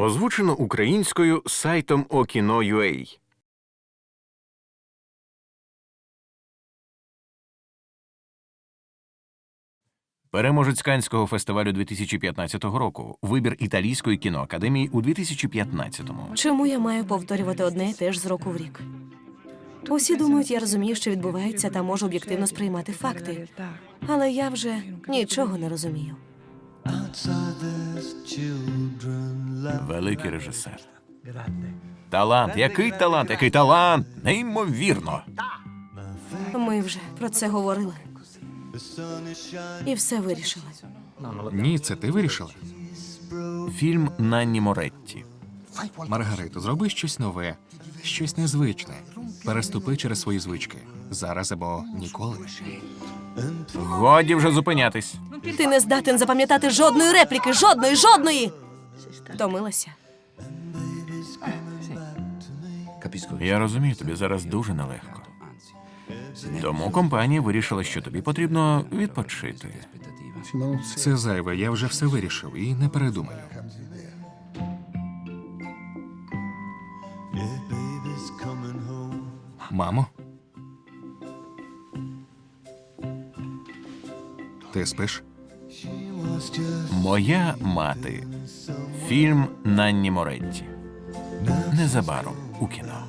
Озвучено українською сайтом Okino.ua Переможець Канського фестивалю 2015 року. Вибір італійської кіноакадемії у 2015-му. Чому я маю повторювати одне і те ж з року в рік? Усі думають, я розумію, що відбувається, та можу об'єктивно сприймати факти. Але я вже нічого не розумію. Великий режисер. Талант, який талант, який талант! Неймовірно. Ми вже про це говорили. І все вирішили. Ні, це ти вирішила. Фільм Нанні Моретті. Маргарито, зроби щось нове, щось незвичне. Переступи через свої звички. Зараз або ніколи. Годі вже зупинятись. Ти не здатен запам'ятати жодної репліки, жодної, жодної. Втомилася. Я розумію, тобі зараз дуже нелегко. Тому компанія вирішила, що тобі потрібно відпочити. Це зайве, я вже все вирішив і не передумаю. Мамо? Ти спиш? Моя мати. Фільм Нанні Моретті. Незабаром у кіно.